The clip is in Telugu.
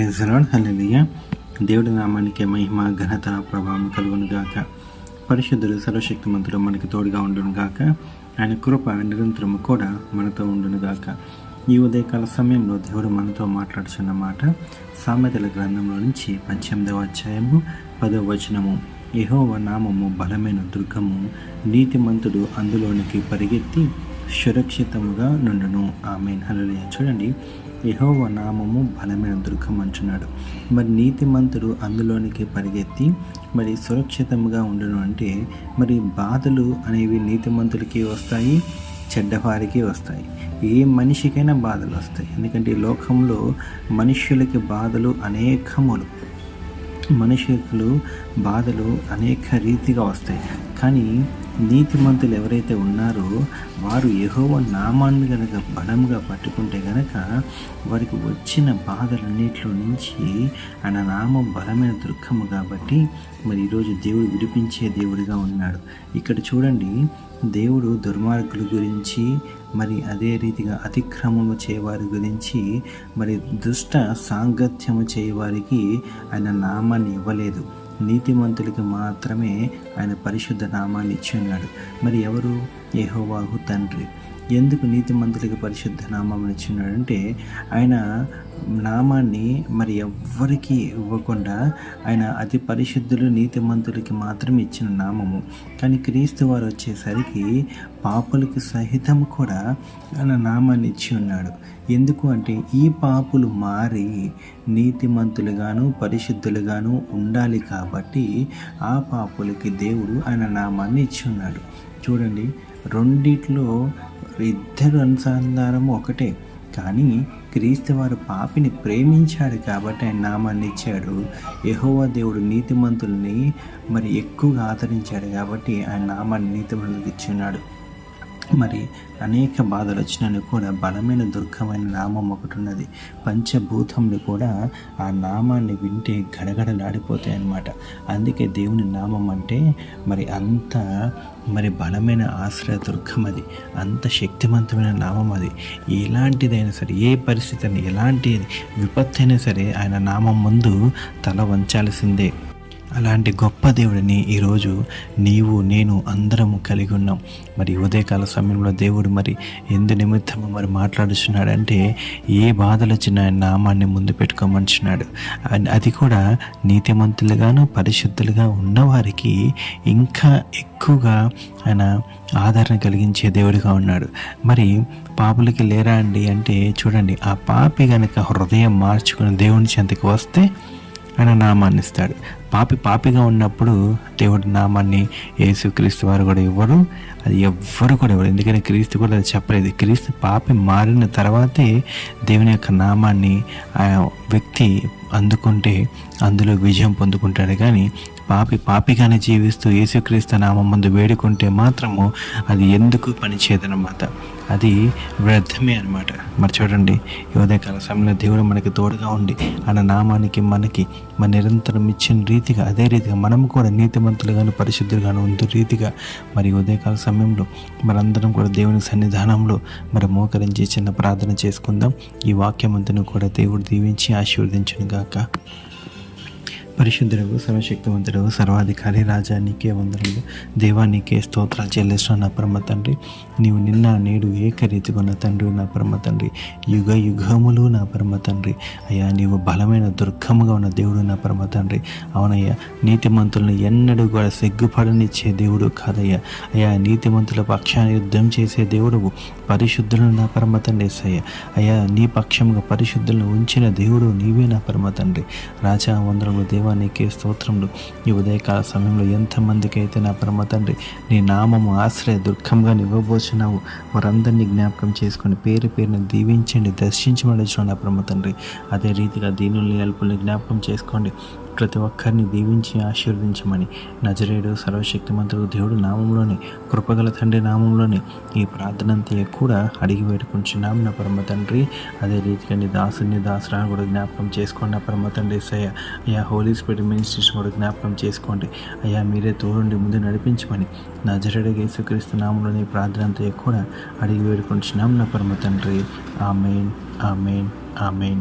ప్రైజ్ లాడ్ దేవుడి నామానికి మహిమ ఘనత ప్రభావం కలుగును గాక పరిశుద్ధుడు సర్వశక్తిమంతుడు మనకి తోడుగా ఉండును గాక ఆయన కృప నిరంతరము కూడా మనతో ఉండును గాక ఈ ఉదయకాల సమయంలో దేవుడు మనతో మాట్లాడుచున్న మాట సామెతల గ్రంథంలో నుంచి పద్దెనిమిదవ అధ్యాయము పదవ వచనము. యహోవ నామము బలమైన దుర్గము నీతిమంతుడు అందులోనికి పరిగెత్తి సురక్షితముగా నుండును. ఆమె హలలియ చూడండి. యహోవ నామము బలమైన దుర్గం అంటున్నాడు మరి నీతిమంతుడు అందులోనికి పరిగెత్తి మరి సురక్షితంగా ఉండను అంటే మరి బాధలు అనేవి నీతిమంతులకి వస్తాయి చెడ్డవారికి వస్తాయి. ఏ మనిషికైనా బాధలు వస్తాయి. ఎందుకంటే ఈ లోకంలో మనుష్యులకి బాధలు అనేకములు. మనుషులు బాధలు అనేక రీతిగా వస్తాయి. కానీ నీతిమంతులు ఎవరైతే ఉన్నారో వారు యహోవ నామాన్ని గనక బలంగా పట్టుకుంటే గనక వారికి వచ్చిన బాధలన్నింటిలో నుంచి ఆయన నామం బలమైన దుఃఖము కాబట్టి మరి ఈరోజు దేవుడు విడిపించే దేవుడిగా ఉన్నాడు. ఇక్కడ చూడండి దేవుడు దుర్మార్గుల గురించి మరి అదే రీతిగా అతిక్రమము చేయవారి గురించి మరి దుష్ట సాంగత్యము చేయవారికి ఆయన నామాన్ని ఇవ్వలేదు. నీతిమంతులకి మాత్రమే ఆయన పరిశుద్ధ నామాన్ని ఇచ్చి ఉన్నాడు. మరి ఎవరు? ఏహోవాహు తండ్రి. ఎందుకు నీతిమంతులకి పరిశుద్ధ నామం ఇచ్చినాడంటే ఆయన నామాన్ని మరి ఎవ్వరికి ఇవ్వకుండా ఆయన అతి పరిశుద్ధులు నీతిమంతులకి మాత్రమే ఇచ్చిన నామము. కానీ క్రీస్తు వారు వచ్చేసరికి పాపులకి సహితం కూడా ఆయన నామాన్ని ఇచ్చి ఉన్నాడు. ఎందుకు అంటే ఈ పాపులు మారి నీతిమంతులుగాను పరిశుద్ధులుగాను ఉండాలి కాబట్టి ఆ పాపులకి దేవుడు ఆయన నామాన్ని ఇచ్చి ఉన్నాడు. చూడండి రెండిట్లో ఇద్దరు అనుసంధానం ఒకటే. కానీ క్రీస్తు వారు పాపిని ప్రేమించాడు కాబట్టి ఆయన నామాన్ని ఇచ్చాడు. యహోవా దేవుడు నీతిమంతుల్ని మరి ఎక్కువగా ఆదరించాడు కాబట్టి ఆయన నామాన్ని నీతిమంతులకు ఇచ్చున్నాడు. మరి అనేక బాధలు వచ్చినను కూడా బలమైన దుర్గమైన నామం ఒకటి ఉన్నది పంచభూతములు కూడా ఆ నామాన్ని వింటే గడగడలాడిపోతాయి అన్నమాట. అందుకే దేవుని నామం అంటే మరి అంత మరి బలమైన ఆశ్రయ దుర్గం అది. అంత శక్తివంతమైన నామం అది. ఎలాంటిదైనా సరే ఏ పరిస్థితి ఎలాంటి విపత్తు అయినా సరే ఆయన నామం ముందు తల వంచాల్సిందే. అలాంటి గొప్ప దేవుడిని ఈరోజు నీవు నేను అందరము కలిగి ఉన్నాం. మరి ఉదయకాల సమయంలో దేవుడు మరి ఎందు నిమిత్తము మరి మాట్లాడుచున్నాడంటే ఏ బాధలు వచ్చినా ఆయన నామాన్ని ముందు పెట్టుకోమంటున్నాడు. అది కూడా నీతిమంతులుగాను పరిశుద్ధులుగా ఉన్నవారికి ఇంకా ఎక్కువగా ఆయన ఆదరణ కలిగించే దేవుడిగా ఉన్నాడు. మరి పాపులకి లేరా అండి అంటే చూడండి ఆ పాపి కనుక హృదయం మార్చుకుని దేవుని చెంతకు వస్తే ఆయన నామాన్ని ఇస్తాడు. పాపి పాపిగా ఉన్నప్పుడు దేవుడి నామాన్ని యేసుక్రీస్తు వారు కూడా ఇవ్వరు. అది ఎవ్వరు కూడా ఇవ్వరు. ఎందుకంటే క్రీస్తు కూడా అది చెప్పలేదు. క్రీస్తు పాపి మారిన తర్వాతే దేవుని యొక్క నామాన్ని ఆ వ్యక్తి అందుకుంటే అందులో విజయం పొందుకుంటాడు. కానీ పాపి పాపిగానే జీవిస్తూ యేసుక్రీస్తు నామం ముందు వేడుకుంటే మాత్రము అది ఎందుకు పనిచేయదనమాట అది వ్యర్థమే అనమాట మరి చూడండి ఉదయకాల సమయంలో దేవుడు మనకి తోడుగా ఉండి ఆయన నామానికి మనకి మన నిరంతరం ఇచ్చిన రీతిగా అదే రీతిగా మనం కూడా నీతిమంతులుగాను పరిశుద్ధులుగాను ఉండే రీతిగా మరి ఉదయకాల సమయంలో మనందరం కూడా దేవుని సన్నిధానంలో మరి మోకరించి చిన్న ప్రార్థన చేసుకుందాం. ఈ వాక్యమంతును కూడా దేవుడు దీవించి ఆశీర్వదించును గాక పరిశుద్ధుడు సర్వశక్తివంతుడు సర్వాధికారి రాజా నీకే వందనలు దేవా నీకే స్తోత్ర చెల్లిస్తున్న నా పరమ తండ్రి. నీవు నిన్న నేడు ఏకరీతిగా ఉన్న తండ్రి నా పరమ తండ్రి. యుగ యుగములు నా పరమ తండ్రి. అయ్యా నీవు బలమైన దుర్గముగా ఉన్న దేవుడు నా పరమ తండ్రి. అవునయ్యా నీతిమంతులను ఎన్నడూ కూడా సిగ్గుపడనిచ్చే దేవుడు కాదయ్యా. అయ్యా నీతిమంతుల పక్షాన్ని యుద్ధం చేసే దేవుడు పరిశుద్ధులను నా పరమ తండ్రి అయ్యా అయ్యా నీ పక్షముగా పరిశుద్ధులను ఉంచిన దేవుడు నీవే నా పరమ తండ్రి. రాజా వందరము దేవ నీకే స్తోత్రములు. ఈ ఉదయకాల సమయంలో ఎంతమందికి అయితే నా పరమ తండ్రి నీ నామము ఆశ్రయ దుర్గంగా ఇవ్వబోచున్నావు వారందరినీ జ్ఞాపకం చేసుకొని పేరు పేరుని దీవించండి దర్శించమని నా పరమ తండ్రి. అదే రీతిగా దీనుల్ని అల్పుల్ని జ్ఞాపకం చేసుకోండి. ప్రతి ఒక్కరిని దీవించి ఆశీర్వదించమని నజరేడు సర్వశక్తిమంతుడు దేవుడు నామంలోనే కృపగల తండ్రి నామంలోనే ఈ ప్రార్థన కూడా అడిగి వేడుకుంటున్నాం నా పరమ తండ్రి అదే రీతిగా నీ దాసుని దాసరాన్ని కూడా జ్ఞాపకం చేసుకోండి. నా పరమ తండ్రి సయ అయ్యా హోలీ స్పిరిట్ మినిస్ట్రేషన్ కూడా జ్ఞాపకం చేసుకోండి. అయ్యా మీరే తోడుండి ముందు నడిపించమని నజరేడు యేసుక్రీస్తు నామంలోని ప్రార్థన అంతా కూడా అడిగి వేడుకుంటున్నాం నా పరమ తండ్రి ఆమెన్ ఆమెన్ ఆమెన్.